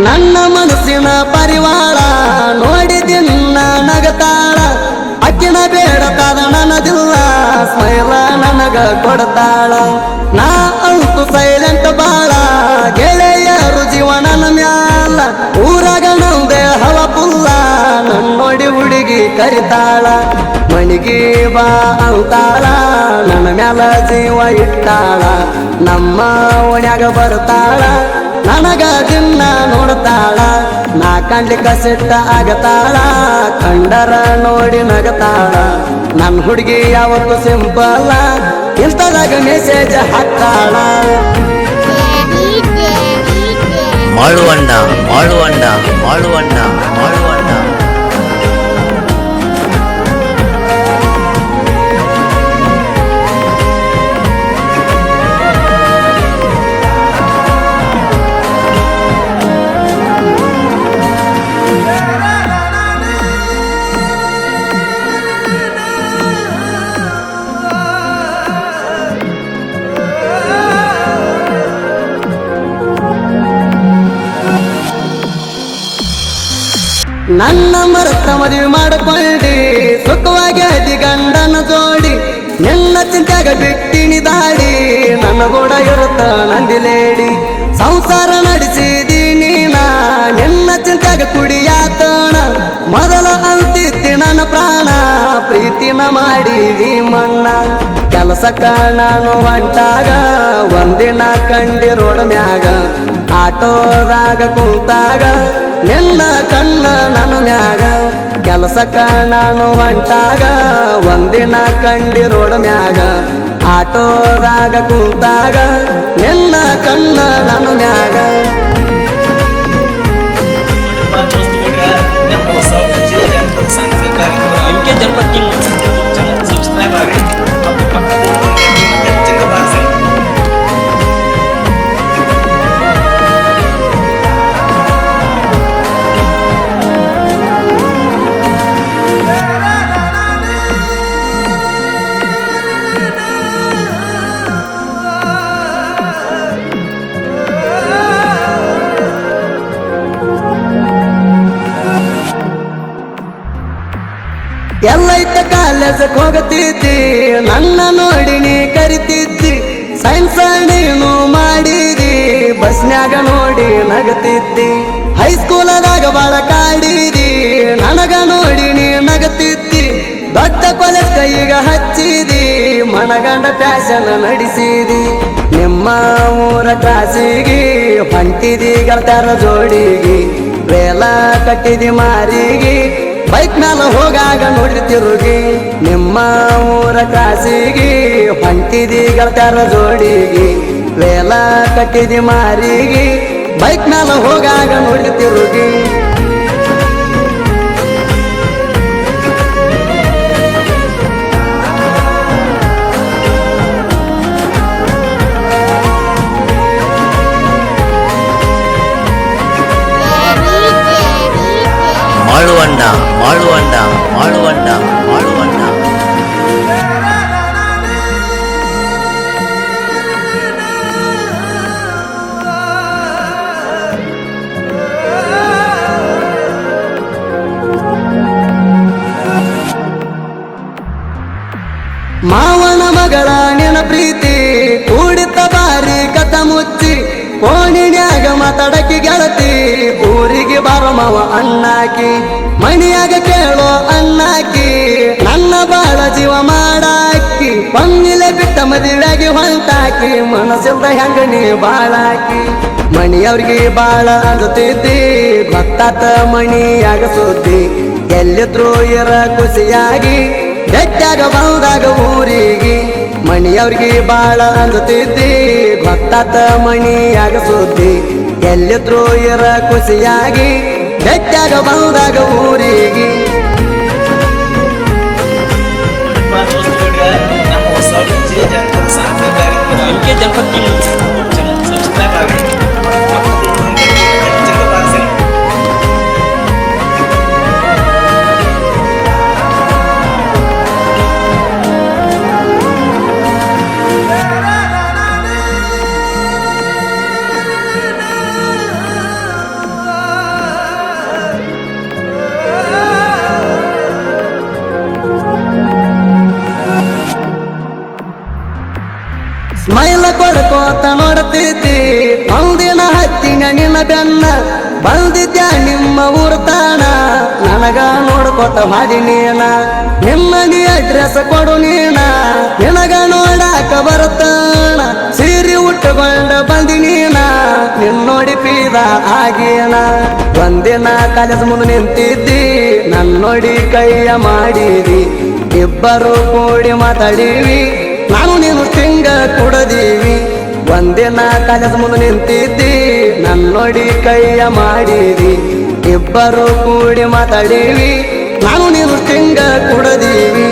ನನ್ನ ಮನಸ್ಸಿನ ಪರಿವಾರ ನೋಡಿ ನಿನ್ನ ನಗತಾಳ. ಅಕ್ಕಿನ ಬೇಡತಾದ ನನ್ನದಿಲ್ಲ, ಸ್ಮೈಲ ನನಗ ಕೊಡತಾಳ. ನಾ ಅಂತು ಸೈಲೆಂಟ್ ಬಾಳ, ಗೆಳೆಯರು ಜೀವನನ ಮ್ಯಾಲ. ಊರಾಗ ನಂದೆ ಹವ ಪುಲ್ಲ, ನನ್ನೋಡಿ ಹುಡುಗಿ ಕರಿತಾಳ. ಮಣಿಗೆ ಬಾ ಅಂತಾಳ, ನನ್ನ ಮ್ಯಾಲ ಜೀವ ಇಟ್ಟಾಳ. ನಮ್ಮ ಓಣ್ಯಾಗ ಬರ್ತಾಳ. ನನಗ ದಿನ ನೋಡ್ತಾಳ. ನಾ ಕಂಡ್ಲಿಕ್ಕ ಸಿಟ್ಟ ಆಗತಾಳ. ಕಂಡರ ನೋಡಿ ನಗತಾಳ. ನನ್ನ ಹುಡುಗಿ ಯಾವತ್ತು ಸಿಂಪಲ್ಲ. ಇನ್ಸ್ಟಾದಾಗ ಮೆಸೇಜ್ ಹಾಕ್ತಾಳ. ಮಾಳುವಣ್ಣ ಮಾಳುವಣ್ಣ ಮಾಳುವಣ್ಣ ಮಾಳುವಣ್ಣ ನನ್ನ ಮರತ ಮದುವೆ ಮಾಡಿಕೊಳ್ಳಿ ಸುಖವಾಗಿ ಅದಿ ಗಂಡನ ಜೋಡಿ, ನಿನ್ನ ಚಿಂತೆಗ ಬಿಟ್ಟಿನಿ ದಾಡಿ ನನ್ನ ಕೂಡ ಇರುತ್ತ ನಂದಿಲೇಡಿ ಸಂಸಾರ ನಡೆಸಿದೀನಿ ನಾ. ನಿನ್ನ ಚಿಂತೆಗ ಕುಡಿಯಾತಣ, ಮೊದಲ ಅಂತಿತ್ತಿ ನನ್ನ ಪ್ರಾಣ. ಪ್ರೀತಿನ ಮಾಡಿದಿ ಮಣ್ಣ, ಕೆಲಸ ನಾನು ಹೊಂಟಾಗ, ಒಂದಿನ ಕಂಡಿ ರೋಡ್ ಮ್ಯಾಗ. ಆಟೋದಾಗ ಕುಂತಾಗ ನಿನ್ನ ಕಣ್ಣ ನನ್ನ ಮ್ಯಾಗ. ಕೆಲಸಕ್ಕ ನಾನು ಹೊಂಟಾಗ. ಒಂದಿನ ಕಂಡಿ ರೋಡ್ ಮ್ಯಾಗ. ಆಟೋದಾಗ ಕುಂತಾಗ. ನಿನ್ನ ಕಣ್ಣ ನನ್ನ ಮ್ಯಾಗ. ಕಾಲೇಜಕ್ಕೆ ಹೋಗತಿದ್ದಿ ನನ್ನ ನೋಡಿ ನೀ ಕರಿತಿದ್ದಿ ಸೈನ್ಸ್ ನೀನು ಮಾಡಿದಿ ಬಸ್ನ್ಯಾಗ ನೋಡಿ ನಗತಿದ್ದಿ. ಹೈಸ್ಕೂಲದಾಗ ಬಾಳ ಕಾಡಿದಿ, ನನಗ ನೋಡಿ ನೀ ನಗತಿದ್ದಿ. ದೊಡ್ಡ ಕೊಲೆ ಕೈಗ ಹಚ್ಚಿದಿ, ಮನಗಂಡ ಫ್ಯಾಷನ್ ನಡೆಸಿದಿ. ನಿಮ್ಮ ಊರ ಕಾಸಿಗೆ, ಹೊಂಟಿದಿ ಗರ್ತಾರ ಜೋಡಿಗಿ, ವೇಲ ಕಟ್ಟಿದಿ ಮಾರಿಗೆ. ಬೈಕ್ ಮ್ಯಾಲ ಹೋಗಾಗ ನೋಡಿ ತಿರುಗಿ, ನಿಮ್ಮ ಊರ ಕಾಸಿಗಿ ಹೊಂಟಿದಿ ಗಳತಾರ ಜೋಡಿಗಿ, ವೇಲ ಕಟ್ಟಿದಿ ಮಾರಿಗೆ. ಬೈಕ್ ಮ್ಯಾಲ ಹೋಗಾಗ ನೋಡಿ ತಿರುಗಿ ಮಾಳುವಣ್ಣ ಮಾಳುವಣ್ಣ ಮಾಳುವಣ್ಣ ಮಾಳುವಣ್ಣ. ಮಾವನ ಮಗಳ ನಿನ ಪ್ರೀತಿ ಕೂಡಿತ ಬಾರಿ ಕಥ ಮುಚ್ಚಿ ಕೋಣಿನ್ಯಾಗ ಮಾತಾಡಕ್ಕೆ ಗೆಳತಿ ಊರಿಗೆ ಬಾರೋ ಮಾವ ಅಣ್ಣಾಕಿ ಮಣಿಯಾಗ ಕೇಳೋ ಅಣ್ಣಾಕಿ ನನ್ನ ಬಾಳ ಜೀವ ಮಾಡಾಕಿ ಬಂದಿಲೆ ಬಿಟ್ಟ ಮದುವೆಯಾಗಿ ಹೊಂಟಾಕಿ, ಮನಸ್ಸಿಲ್ದ ಹೆಂಗ ನೀ ಬಾಳಾಕಿ. ಮಣಿಯವ್ರಿಗೆ ಬಾಳ ಅಂಜುತ್ತಿದ್ದಿ ಗೊತ್ತಾತ ಮಣಿಯಾಗ ಸುದ್ದಿ, ಎಲ್ಲಿದ್ರು ಇರ ಖುಷಿಯಾಗಿ ಬೆಟ್ಟಾಗ ಬಂದಾಗ ಊರಿಗೆ. ಮಣಿಯವ್ರಿಗೆ ಬಾಳ ಅಂಜುತ್ತಿದ್ದಿ ಗೊತ್ತಾತ ಮಣಿಯಾಗ ಸುದ್ದಿ ಎಲ್ಲಿದ್ರು ಇರ ಖುಷಿಯಾಗಿ ಬೆಟ್ಟಾಗ ಬಂದಾಗ ಊರಿಗೆ. ನಮ್ಮ ಬೆನ್ನ ಬಂದಿದ್ಯಾ ನಿಮ್ಮ ಊರ ತಾಣ? ನನಗ ನೋಡ್ಕೊತ ಮಾಡಿ ನೀನ. ನಿಮ್ಮದಿ ಅಡ್ರೆಸ್ ಕೊಡು ನೀನ. ನಿನಗ ನೋಡಾಕ ಬರುತ್ತಾಣ. ಸೀರಿ ಉಟ್ಟುಕೊಂಡ ಬಂದಿ ನೀನ. ನಿನ್ನೋಡಿ ಪೀದ ಆಗೇನ ಒಂದಿನ ಕಲಸ ಮುಂದೆ ನಿಂತಿದ್ದಿ. ನನ್ನೋಡಿ ಕೈಯ ಮಾಡಿದಿ. ಇಬ್ಬರು ಕೂಡಿ ಮಾತಾಡೀವಿ. ನಾನು ನೀನು ತಿಂಗ ಕೊಡದೀವಿ. ಒಂದಿನ ಕಾಲೇಜ್ ಮುಂದೆ ನಿಂತಿದ್ದಿ ನನ್ನೊಡಿ ಕೈಯ ಮಾಡಿದಿ ಇಬ್ಬರು ಕೂಡಿ ಮಾತಾಡೀವಿ. ನಾನು ನೀನು ತಿಂಗ ಕುಡದೀವಿ.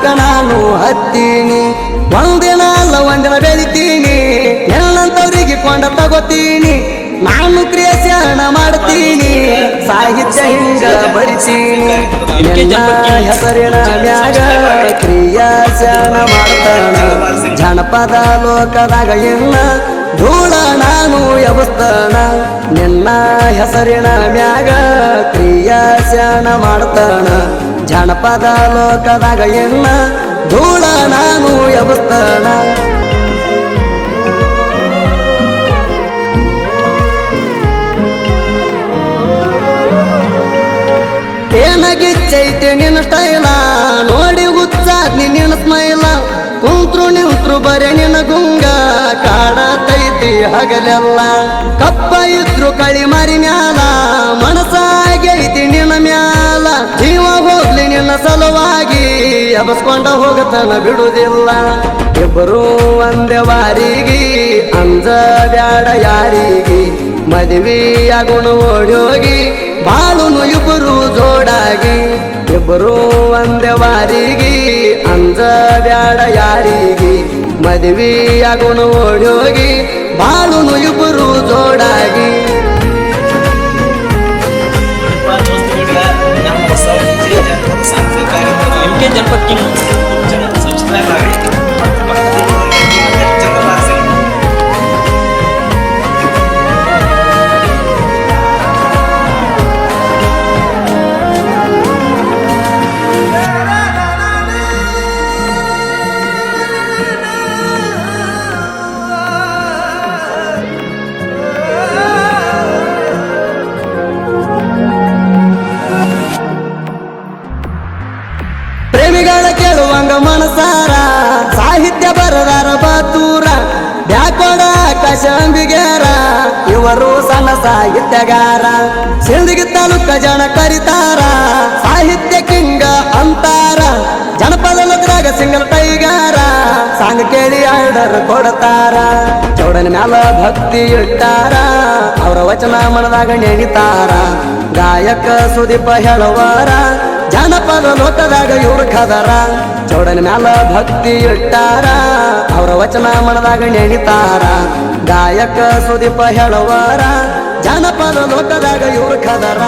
ದುಡಿಲಾಕ ನಾನು ಹತ್ತೀನಿ. ಒಂದಿನ ಅಲ್ಲ ಒಂದಿನ ಬೆಳಿತೀನಿ. ಎಲ್ಲಂತವ್ರಿಗೆ ಕೊಂಡ ತಗೋತೀನಿ. ನಾನು ಕ್ರಿಯೇಷನ್ ಮಾಡ್ತೀನಿ. ಸಾಹಿತ್ಯ ಹಿಂಗ ಬರಿತೀನಿ. ಹೆಸರಿನ ಮ್ಯಾಗ ಕ್ರಿಯಾಶನ ಮಾಡ್ತಾನ. ಜನಪದ ಲೋಕದಾಗ ಇಲ್ಲ ಧೂಳ ನಾನು ಎಬಸ್ತಾನ ನಿನ್ನ ಹೆಸರಿನ ಮ್ಯಾಗ ಕ್ರಿಯಾಶನ ಮಾಡ್ತಾನ. ಜನಪದ ಲೋಕದಾಗ ಎನ್ನ ಧೂಳ ನಾನು ಎಬಸ್ತಾನ ಏನಾಗಿಚ್ಚೈತೆ ನಿನ್ನ ಸ್ಟೈಲ, ನೋಡಿ ಹುಚ್ಚಾದ್ ನಿನ್ನ ಸ್ಮೈಲ. ಕುಂತ್ರು ನಿಂತ್ರು ಬರೆ ನಿನ್ನ ಗುಂಗ, ಕಾಡತೈತಿ ಹಗಲೆಲ್ಲ. ಕಪ್ಪ ಇದ್ರು ಕಳಿ ಮರಿ ಮ್ಯಾಲ ನಿನ್ನ ಸಲುವಾಗಿ ಎಬಸ್ಕೊಂಡ ಹೋಗತನ ಬಿಡುವುದಿಲ್ಲ ಇಬ್ಬರು ಒಂದೇ ವಾರಿಗೆ ಅಂಜ ಬ್ಯಾಡ ಯಾರಿಗೆ. ಮದುವೆಯಾಗುಣ ಓಡೋಗಿ ಬಾಳುನು ಇಬ್ಬರು ಜೋಡಾಗಿ. ಇಬ್ಬರು ಒಂದೇ ವಾರಿಗೆ ಅಂಜ ಬ್ಯಾಡ ಯಾರಿಗೆ. ಮದುವೆಯಾಗುಣ ಓಡೋಗಿ ಬಾಳುನು ಇಬ್ಬರು ಜೋಡಾಗಿ. 不经 ಸಾಹಿತ್ಯಗಾರ ಸಿಂದಗಿ ತಾಲೂಕ ಜನ ಕರಿತಾರ, ಸಾಹಿತ್ಯ ಕಿಂಗ ಅಂತಾರ, ಜನಪದ ಲೋಕದಾಗ ಸಿಂಗಲ್ ಕೈಗಾರ, ಸಾಂಗ್ ಕೇಳಿ ಆರ್ಡರ್ ಕೊಡತಾರ, ಚೌಡನ ಮ್ಯಾಲ ಭಕ್ತಿ ಇಟ್ಟಾರ, ಅವರ ವಚನ ಮನದಾಗ ನೆಣಿತಾರ, ಗಾಯಕ ಸುದೀಪ ಹೇಳುವಾರ, ಜನಪದ ಲೋಕದಾಗ ಇವ್ರ ಕದರ, ಚೌಡನ ಮ್ಯಾಲ ಭಕ್ತಿ ಇಟ್ಟಾರ, ಅವರ ವಚನ ಮನದಾಗ ನೆಣಿತಾರ, ಗಾಯಕ ಸುದೀಪ ಹೇಳುವಾರ ಜನಪದ ಲೋಕದಾಗ ಇವರು ಕದರ.